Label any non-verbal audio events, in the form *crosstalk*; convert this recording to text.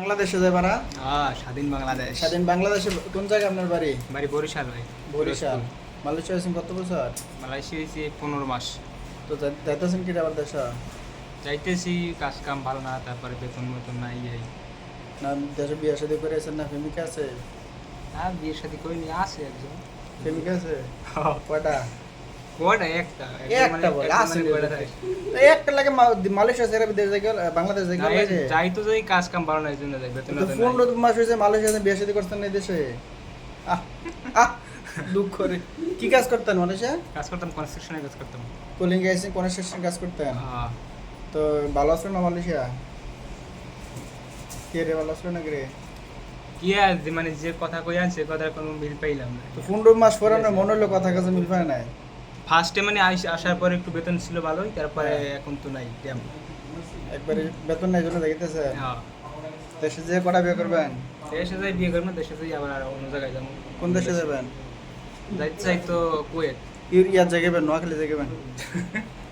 বাংলাদেশে যায় পারা হ্যাঁ স্বাধীন বাংলাদেশ। স্বাধীন বাংলাদেশে কোন জায়গায় আপনার বাড়ি? বাড়ি বরিশাল ভাই। বরিশাল। মালয়েশিয়া আছেন কত বছর? মালয়েশিয়া হয়েছে পনেরো মাস। তো যাই- যাইতেছেন কি আবার দেশ? যাইতেছি কাজ কাম ভালো না তারপরে বেতন মতন নাই এই। না দেশে বিয়ে শাদী করে আছেন না প্রেমিকা আছে? আর বিয়ের সাথে করিনি আছে একজন। প্রেমিকা আছে? কয়টা? ওটা একটা। লাগে মালয়েশিয়া ছেড়ে বিদেশ বাংলাদেশ না, যাই তো যাই কাজ কাম ভালো না এই জন্য যাই বেতন তো টেতন পনেরো মাস হয়েছে মালয়েশিয়াতে বিয়ে শাদী করতেন না দেশে? আহ, আহ, দুঃখ করে কি কাজ করতেন মালয়েশিয়া? কাজ করতাম কনস্ট্রাকশনের কাজ করতাম। কুলিং গেছেন কনস্ট্রাকশন কাজ করতেন? হ্যাঁ। তো ভালো না মালয়েশিয়া? কে রে ভালো না কে রে? কি আর মানে যে কথা কই আনছে কথার কোনো মিল পাইলাম না। তো পনেরো মাস পরে মনে হলো কথা কাছে মিল পায় নাই? ফার্স্টে মানে আসার পরে একটু বেতন ছিল ভালোই তারপরে হ্যাঁ। এখন তো নাই ড্যাম একবারে বেতন নাই জন্য দেখিতেছে হ্যাঁ। দেশে যে কটা বিয়ে করবেন? দেশে যাই বিয়ে করবেন দেশে যাই আবার অন্য জায়গায় যাব। কোন দেশে যাবেন? যাইতে চাই তো কুয়েত। ইউরিয়ার জায়গাবেন নোয়াখালী জায়গাবেন *laughs*